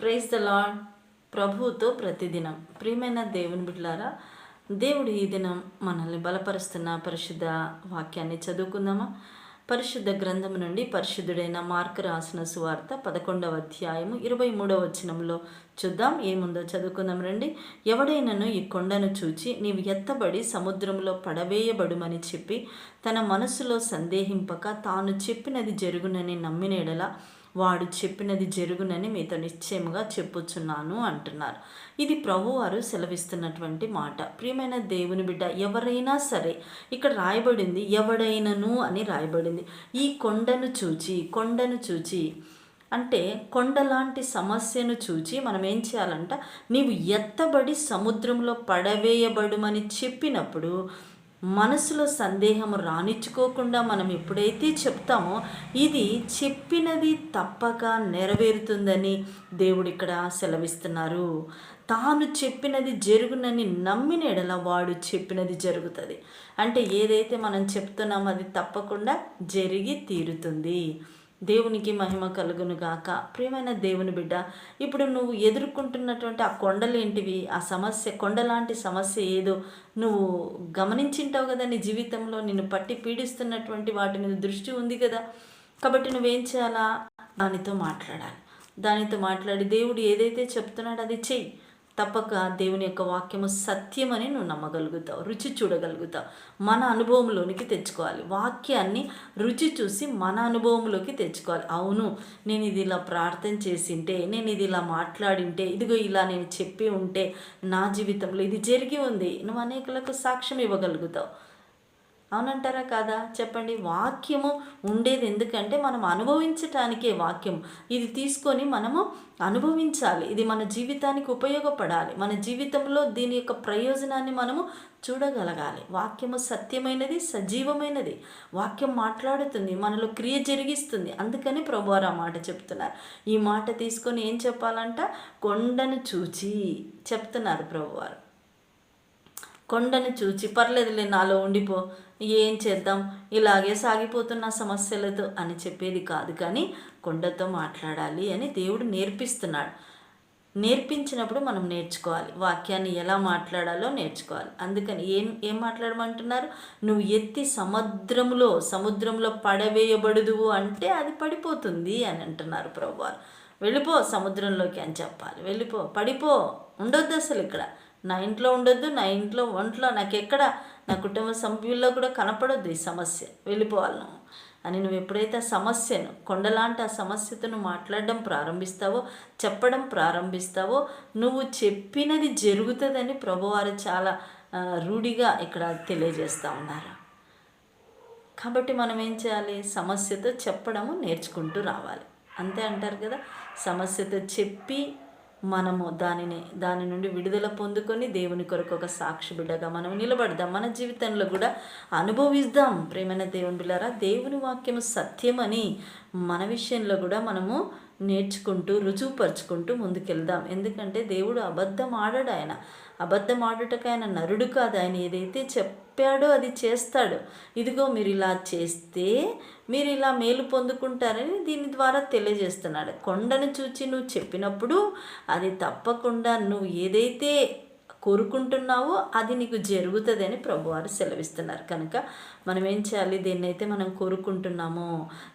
Praise the lord ప్రభువుతో ప్రతిదినం. ప్రియమైన దేవుని బిడ్లారా దేవుడు ఈ దినం మనల్ని బలపరుస్తున్న పరిశుద్ధ వాక్యాన్ని చదువుకుందామా? పరిశుద్ధ గ్రంథం నుండి పరిశుద్ధుడైన మార్కు రాసిన సువార్త పదకొండవ అధ్యాయము ఇరవై మూడవ వచనంలో చూద్దాం. ఏముందో చదువుకుందాం రండి. ఎవడైనను ఈ కొండను చూచి నీవు ఎత్తబడి సముద్రంలో పడవేయబడుమని చెప్పి తన మనసులో సందేహింపక తాను చెప్పినది జరుగునని నమ్మినేడలా వాడు చెప్పినది జరుగునని మీతో నిశ్చయముగా చెప్పుచున్నాను అంటున్నారు. ఇది ప్రభువారు సెలవిస్తున్నటువంటి మాట. ప్రియమైన దేవుని బిడ్డ ఎవరైనా సరే ఇక్కడ రాయబడింది ఎవడైనను అని రాయబడింది. ఈ కొండను చూచి కొండను చూచి అంటే కొండలాంటి సమస్యను చూచి మనం ఏం చేయాలంట? నీవు ఎత్తబడి సముద్రంలో పడవేయబడుమని చెప్పినప్పుడు మనసులో సందేహం రానిచ్చుకోకుండా మనం ఎప్పుడైతే చెప్తామో ఇది చెప్పినది తప్పక నెరవేరుతుందని దేవుడు ఇక్కడ సెలవిస్తున్నారు. తాను చెప్పినది జరుగునని నమ్మిన ఎడల వాడు చెప్పినది జరుగుతుంది. అంటే ఏదైతే మనం చెప్తున్నామో అది తప్పకుండా జరిగి తీరుతుంది. దేవునికి మహిమ కలుగును గాక. ప్రియమైన దేవుని బిడ్డ ఇప్పుడు నువ్వు ఎదుర్కొంటున్నటువంటి ఆ కొండలేంటివి ఆ సమస్య కొండలాంటి సమస్య ఏదో నువ్వు గమనించింటావు కదా నీ జీవితంలో నిన్ను పట్టి పీడిస్తున్నటువంటి వాటి మీద దృష్టి ఉంది కదా. కాబట్టి నువ్వేం చేయాలా? దానితో మాట్లాడాలి. దానితో మాట్లాడి దేవుడు ఏదైతే చెప్తున్నాడో అది చెయ్యి. తప్పక దేవుని యొక్క వాక్యము సత్యమని నువ్వు నమ్మగలుగుతావు రుచి చూడగలుగుతావు. మన అనుభవంలోనికి తెచ్చుకోవాలి. వాక్యాన్ని రుచి చూసి మన అనుభవంలోకి తెచ్చుకోవాలి. అవును నేను ఇది ఇలా ప్రార్థన చేసింటే నేను ఇది ఇలా మాట్లాడింటే ఇదిగో ఇలా నేను చెప్పి ఉంటే నా జీవితంలో ఇది జరిగి ఉంది. నువ్వు అనేకులకు సాక్ష్యం ఇవ్వగలుగుతావు. అవునంటారా కాదా? చెప్పండి. వాక్యము ఉండేది ఎందుకంటే మనం అనుభవించటానికే వాక్యం. ఇది తీసుకొని మనము అనుభవించాలి. ఇది మన జీవితానికి ఉపయోగపడాలి. మన జీవితంలో దీని యొక్క ప్రయోజనాన్ని మనము చూడగలగాలి. వాక్యము సత్యమైనది సజీవమైనది. వాక్యం మాట్లాడుతుంది మనలో క్రియ జరిగిస్తుంది. అందుకని ప్రభువారు ఆ మాట చెప్తున్నారు. ఈ మాట తీసుకొని ఏం చెప్పాలంట? కొండను చూచి చెప్తున్నారు ప్రభువారు. కొండను చూచి పర్లేదులే నాలో ఉండిపో. ఏం చేద్దాం? ఇలాగే సాగిపోతున్న సమస్యలతో అని చెప్పేది కాదు కానీ కొండతో మాట్లాడాలి అని దేవుడు నేర్పిస్తున్నాడు. నేర్పించినప్పుడు మనం నేర్చుకోవాలి. వాక్యాన్ని ఎలా మాట్లాడాలో నేర్చుకోవాలి. అందుకని ఏం ఏం మాట్లాడమంటున్నారు? నువ్వు ఎత్తి సముద్రంలో సముద్రంలో పడవేయబడుదువు అంటే అది పడిపోతుంది అని అంటున్నారు ప్రభువారు. వెళ్ళిపో సముద్రంలోకి అని చెప్పాలి. వెళ్ళిపో. పడిపో. ఉండొద్దు అసలు ఇక్కడ. నా ఇంట్లో ఉండొద్దు నా ఇంట్లో ఒంట్లో నాకు ఎక్కడ నా కుటుంబ సభ్యుల్లో కూడా కనపడొద్దు ఈ సమస్య. వెళ్ళిపోవాలను. అని నువ్వు ఎప్పుడైతే ఆ సమస్యను కొండలాంటి ఆ సమస్యతో మాట్లాడడం ప్రారంభిస్తావో చెప్పడం ప్రారంభిస్తావో నువ్వు చెప్పినది జరుగుతుందని ప్రభువారు చాలా రూఢిగా ఇక్కడ తెలియజేస్తూ ఉన్నారు. కాబట్టి మనం ఏం చేయాలి? సమస్యతో చెప్పడము నేర్చుకుంటూ రావాలి. అంతే అంటారు కదా? సమస్యతో చెప్పి మనము దానిని దాని నుండి విడుదల పొందుకొని దేవుని కొరకు ఒక సాక్షి బిడ్డగా మనం నిలబడదాం. మన జీవితంలో కూడా అనుభవిద్దాం. ప్రేమైన దేవుని బిళ్ళారా దేవుని వాక్యము సత్యమని మన విషయంలో కూడా మనము నేర్చుకుంటూ రుజువుపరుచుకుంటూ ముందుకెళ్దాం. ఎందుకంటే దేవుడు అబద్ధం ఆడాడు ఆయన. అబద్ధం ఆడుటకు ఆయన నరుడు కాదు ఆయన. ఏదైతే చెప్పాడో అది చేస్తాడు. ఇదిగో మీరు ఇలా చేస్తే మీరు ఇలా మేలు పొందుకుంటారని దీని ద్వారా తెలియజేస్తున్నాడు. కొండను చూచి నువ్వు చెప్పినప్పుడు అది తప్పకుండా నువ్వు ఏదైతే కోరుకుంటున్నావో అది నీకు జరుగుతుంది అని ప్రభువారు సెలవిస్తున్నారు. కనుక మనం ఏం చేయాలి? దేన్నైతే మనం కోరుకుంటున్నామో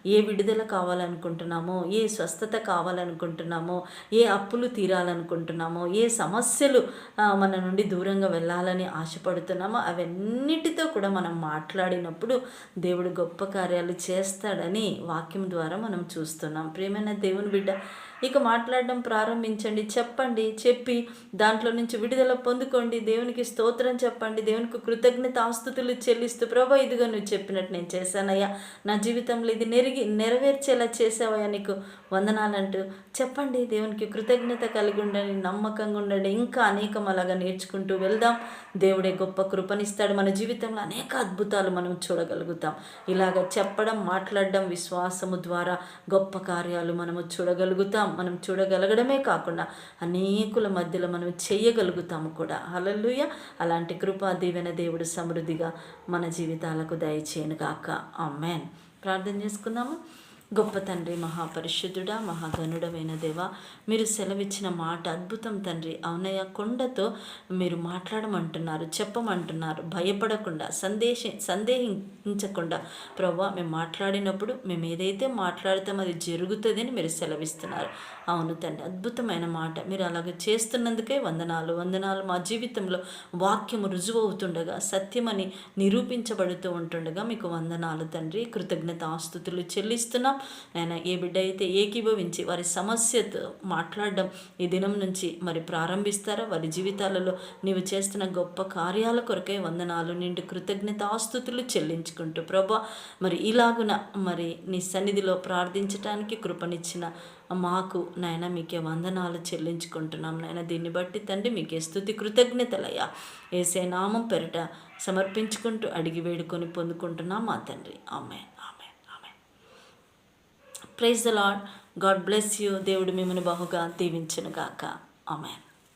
ఏ విడుదల కావాలనుకుంటున్నామో ఏ స్వస్థత కావాలనుకుంటున్నామో ఏ అప్పులు తీరాలనుకుంటున్నామో ఏ సమస్యలు మన నుండి దూరంగా వెళ్ళాలని ఆశపడుతున్నామో అవన్నిటితో కూడా మనం మాట్లాడినప్పుడు దేవుడు గొప్ప కార్యాలు చేస్తాడని వాక్యం ద్వారా మనం చూస్తున్నాం. ప్రేమైన దేవుని బిడ్డ ఇక మాట్లాడడం ప్రారంభించండి. చెప్పండి చెప్పి దాంట్లో నుంచి విడుదల పొందుకోండి. దేవునికి స్తోత్రం చెప్పండి. దేవునికి కృతజ్ఞత ఆస్తుతులు చెల్లిస్తూ ప్రభా ఇదిగో నువ్వు చెప్పినట్టు నేను చేశానయ్యా. నా జీవితంలో ఇది నెరిగి నెరవేర్చేలా చేసావయ్యా నీకు వందనాలంటూ చెప్పండి. దేవునికి కృతజ్ఞత కలిగి ఉండండి నమ్మకంగా ఉండండి. ఇంకా అనేకం అలాగా నేర్చుకుంటూ వెళ్దాం. దేవుడే గొప్ప కృపనిస్తాడు. మన జీవితంలో అనేక అద్భుతాలు మనం చూడగలుగుతాం. ఇలాగ చెప్పడం మాట్లాడడం విశ్వాసము ద్వారా గొప్ప కార్యాలు మనము చూడగలుగుతాం. మనం చూడగలగడమే కాకుండా అనేకుల మధ్యలో మనం చేయగలుగుతాము కూడా. హలలుయ అలాంటి కృపా దీవెన దేవుడు సమృద్ధిగా మన జీవితాలకు దయచేయను గాక. ఆమెన్. ప్రార్థన చేసుకుందాము? గొప్ప తండ్రి మహాపరిశుద్ధుడా మహాగనుడమైన దేవ మీరు సెలవిచ్చిన మాట అద్భుతం తండ్రి. అవునయ్య కొండతో మీరు మాట్లాడమంటున్నారు చెప్పమంటున్నారు. భయపడకుండా సందేశ సందేహించకుండా. ప్రభా మేము మాట్లాడినప్పుడు మేము ఏదైతే మాట్లాడితే అది జరుగుతుందని మీరు సెలవిస్తున్నారు. అవును తండ్రి అద్భుతమైన మాట. మీరు అలాగే చేస్తున్నందుకే వందనాలు. వందనాలు మా జీవితంలో వాక్యము రుజువు అవుతుండగా సత్యమని నిరూపించబడుతూ ఉంటుండగా మీకు వందనాలు తండ్రి. కృతజ్ఞత ఆస్తుతులు చెల్లిస్తున్నాం. ఆయన ఏ బిడ్డ అయితే ఏకీభవించి వారి సమస్యతో మాట్లాడడం ఈ దినం నుంచి మరి ప్రారంభిస్తారా వారి జీవితాలలో నీవు చేస్తున్న గొప్ప కార్యాల కొరకే వందనాలు నిండు కృతజ్ఞత ఆస్తుతులు చెల్లించుకుంటూ ప్రభా మరి ఇలాగున మరి నీ సన్నిధిలో ప్రార్థించటానికి కృపనిచ్చిన మాకు నాయన మీకే వందనాలు చెల్లించుకుంటున్నాం. నాయన దీన్ని బట్టి తండ్రి మీకే స్థుతి కృతజ్ఞతలయ్యా. ఏసే నామం పెరట సమర్పించుకుంటూ అడిగి వేడుకొని పొందుకుంటున్నాం మా తండ్రి. ఆమె praise the Lord God bless you దేవుడు మిమ్మల్ని బహుగా దీవించునుగాక. ఆమెన్